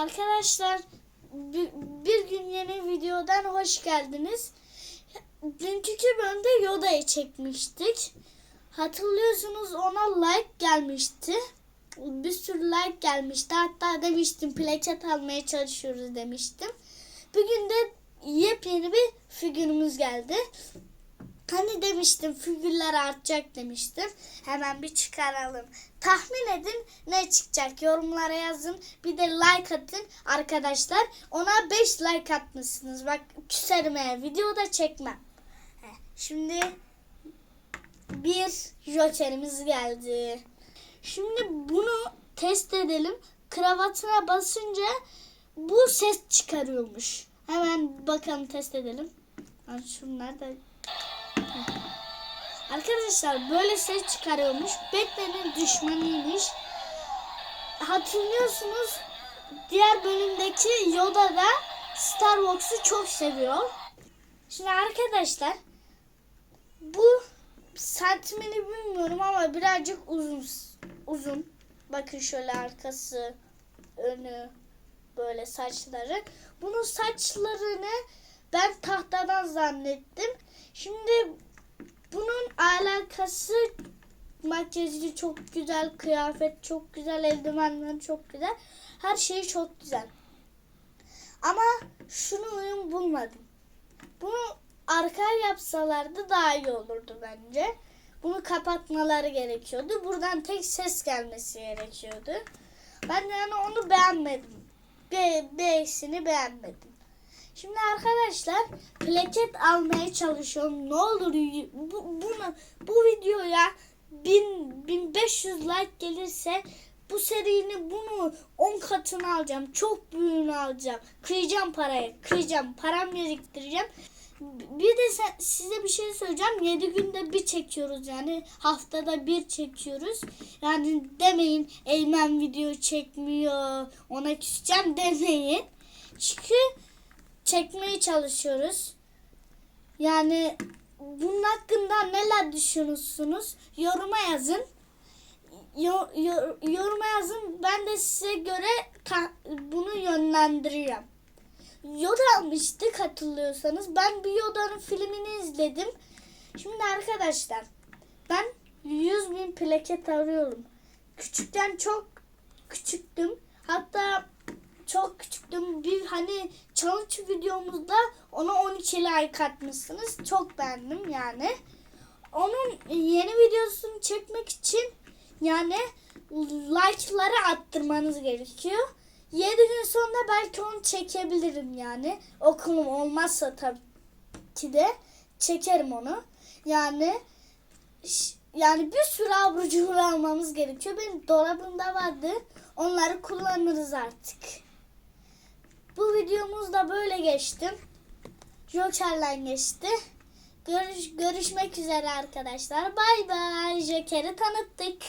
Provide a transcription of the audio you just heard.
Arkadaşlar bir, gün yeni videodan hoş geldiniz. Dünkü bölümde Yoda'yı çekmiştik. Hatırlıyorsunuz ona like gelmişti. Bir sürü like gelmişti. Hatta demiştim plaket almaya çalışıyoruz demiştim. Bugün de yepyeni bir figürümüz geldi. Hani demiştim figürler artacak demiştim. Hemen bir çıkaralım. Tahmin edin ne çıkacak yorumlara yazın. Bir de like atın arkadaşlar. Ona 5 like atmışsınız. Bak küserim eğer videoda çekmem. Şimdi bir jokerimiz geldi. Şimdi bunu test edelim. Kravatına basınca bu ses çıkarıyormuş. Hemen bakalım test edelim. Şunlar da Arkadaşlar böyle ses çıkarıyormuş. Batman'in düşmanıymış. Hatırlıyorsunuz diğer bölümdeki Yoda da Star Wars'u çok seviyor. Şimdi arkadaşlar bu santimini bilmiyorum ama birazcık uzun uzun. Bakın şöyle arkası, önü, böyle saçları. Bunun saçlarını ben tahtadan zannettim. Şimdi bunun alakası makyajı çok güzel, kıyafet çok güzel, eldivenler çok güzel. Her şey çok güzel. Ama şunu uyum bulmadım. Bunu arkaya yapsalardı daha iyi olurdu bence. Bunu kapatmaları gerekiyordu. Buradan tek ses gelmesi gerekiyordu. Ben yani onu beğenmedim. B, B'sini beğenmedim. Şimdi arkadaşlar plaket almaya çalışıyorum. Ne olur bu, bunu, bu videoya 1000 1500 like gelirse bu serinin bunu 10 katını alacağım. Çok büyüğünü alacağım. Kıyacağım parayı. Kıyacağım. Param biriktireceğim. Bir de sen, size bir şey söyleyeceğim. 7 günde bir çekiyoruz yani. Haftada bir çekiyoruz. Yani demeyin Eymen video çekmiyor. Ona küseceğim demeyin. Çünkü çekmeye çalışıyoruz. Yani bunun hakkında neler düşünüyorsunuz? Yoruma yazın. Yo- yo- yoruma yazın. Ben de size göre bunu yönlendiriyorum. Yoda almıştık hatırlıyorsanız. Ben bir Yoda'nın filmini izledim. Şimdi arkadaşlar ben 100 bin plaket arıyorum. Küçükten çok küçüktüm. Hatta çok küçüktüm. Bir hani challenge videomuzda ona 12 like atmışsınız. Çok beğendim yani. Onun yeni videosunu çekmek için yani like'ları attırmanız gerekiyor. 7 gün sonra belki onu çekebilirim yani. Okulum olmazsa tabii ki de çekerim onu. Yani yani bir sürü abur cubur almamız gerekiyor. Benim dolabımda vardı. Onları kullanırız artık. Bu videomuz da böyle geçti. Joker'le geçti. Görüş, görüşmek üzere arkadaşlar. Bay bay. Joker'i tanıttık.